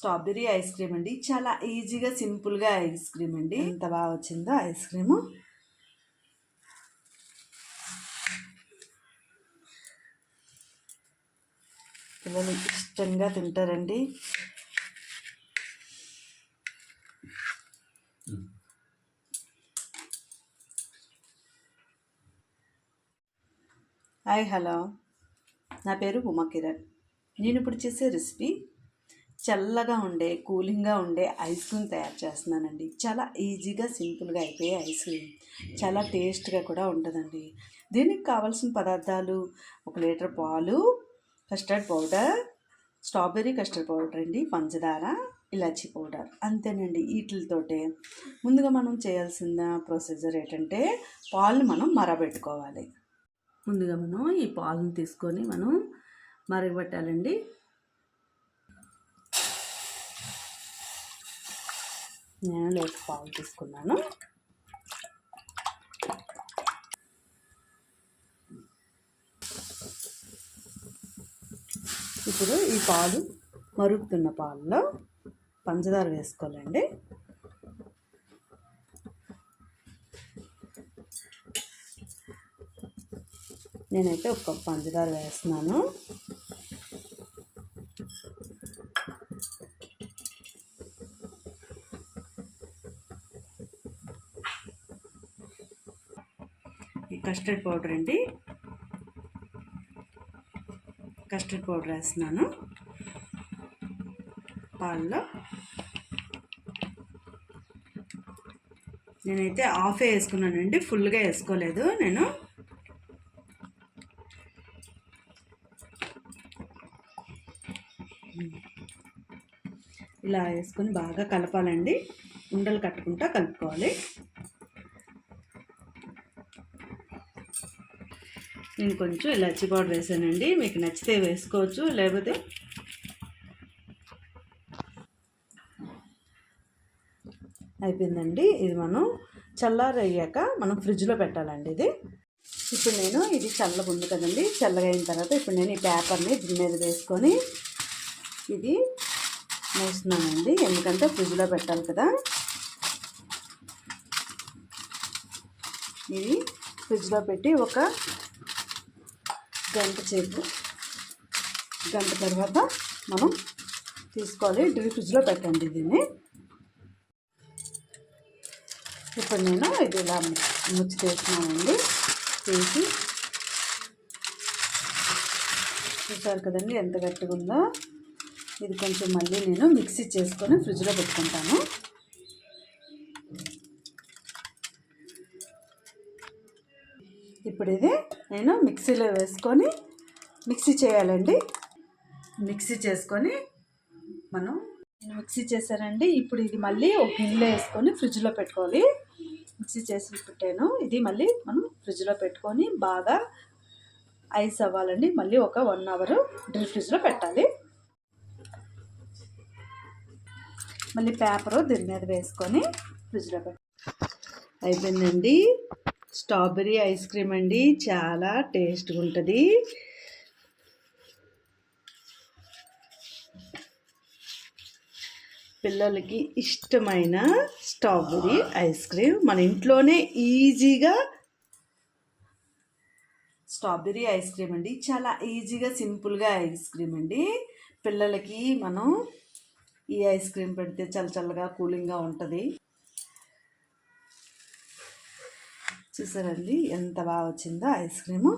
Strawberry ice cream అండి. చాలా ఈజీగా సింపుల్గా ఐస్ క్రీమ్ అండి. ఎంత బాగా వచ్చిందో ఐస్ క్రీము. పిల్లలు ఇష్టంగా తింటారండి. Hi hello. నా పేరు ఉమా కిరణ్ నేను ఇప్పుడు చేసే రెసిపీ చల్లగా ఉండే కూలింగ్గా ఉండే ఐస్ క్రీమ్ తయారు చేస్తున్నానండి. చాలా ఈజీగా సింపుల్గా అయిపోయే ఐస్ క్రీమ్. చాలా టేస్ట్గా కూడా ఉంటుందండి. దీనికి కావాల్సిన పదార్థాలు ఒక లీటర్ పాలు custard powder strawberry custard powder అండి పంచదార ఇలాచీ పౌడర్ అంతేనండి వీటితోటే. ముందుగా మనం చేయాల్సిన ప్రొసీజర్ ఏంటంటే పాలు మనం మరబెట్టుకోవాలి. ముందుగా మనం ఈ పాలను తీసుకొని మనం మరగబెట్టాలండి. నేను లేక పాలు తీసుకున్నాను. ఇప్పుడు ఈ పాలు మరుగుతున్న పాలలో పంచదార వేసుకోవాలండి. నేనైతే ఒక కప్పు పంచదార వేస్తున్నాను. కస్టర్డ్ పౌడర్ అండి. కస్టర్డ్ పౌడర్ వేస్తున్నాను. పాల్లో. నేనైతే హాఫే వేసుకున్నానండి ఫుల్గా వేసుకోలేదు నేను. ఇలా వేసుకొని బాగా కలపాలండి. ఉండలు కట్టుకుంటా కలుపుకోవాలి. నేను కొంచెం ఇలాచి పౌడర్ వేసానండి. మీకు నచ్చితే వేసుకోవచ్చు లేకపోతే అయిపోయిందండి. ఇది మనం చల్లారయ్యాక మనం ఫ్రిడ్జ్లో పెట్టాలండి ఇది. ఇప్పుడు నేను ఇది చల్లగా ఉంది కదండి చల్లగా అయిన తర్వాత ఇప్పుడు నేను ఈ పేపర్ని దీని మీద వేసుకొని ఇది మూస్తున్నానండి. ఎందుకంటే ఫ్రిడ్జ్లో పెట్టాలి కదా. ఇది ఫ్రిడ్జ్లో పెట్టి ఒక గంట చేపు గంట తర్వాత మనం తీసుకోవాలి. డీప్ ఫ్రిడ్జ్లో పెట్టండి దీన్ని. ఇప్పుడు నేను ఇది ఇలా ముచ్చి తీస్తున్నానండి తీసి చూసారు కదండి ఎంత గట్టిగా ఉందో. ఇది కొంచెం మళ్ళీ నేను మిక్సీ చేసుకొని ఫ్రిడ్జ్లో పెట్టుకుంటాను. ఇప్పుడు ఇది నేను మిక్సీలో వేసుకొని మిక్సీ చేయాలండి. మిక్సీ చేసుకొని మనం నేను మిక్సీ చేశానండి. ఇప్పుడు ఇది మళ్ళీ ఒక గిన్నెలో వేసుకొని ఫ్రిడ్జ్లో పెట్టుకోవాలి. మిక్సీ చేసి పెట్టాను ఇది మళ్ళీ మనం ఫ్రిడ్జ్లో పెట్టుకొని బాగా ఐస్ అవ్వాలండి. మళ్ళీ ఒక వన్ అవర్ డ్రీ ఫ్రిడ్జ్లో పెట్టాలి. మళ్ళీ పేపరు దీని మీద వేసుకొని ఫ్రిడ్జ్లో పెట్ట అయిపోయిందండి. స్ట్రాబెర్రీ ఐస్ క్రీమ్ అండి. చాలా టేస్ట్గా ఉంటుంది. పిల్లలకి ఇష్టమైన స్ట్రాబెర్రీ ఐస్ క్రీమ్. మన ఇంట్లోనే ఈజీగా స్ట్రాబెర్రీ ఐస్ క్రీమ్ అండి. చాలా ఈజీగా సింపుల్గా ఐస్ క్రీమ్ అండి. పిల్లలకి మనం ఈ ఐస్ క్రీమ్ పెడితే చల్ల చల్లగా కూలింగ్గా ఉంటుంది. చూసారండి ఎంత బాగా వచ్చిందో ఐస్ క్రీము.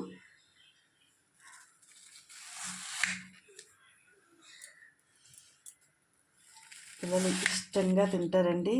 పిల్లలు ఇష్టంగా తింటారండి.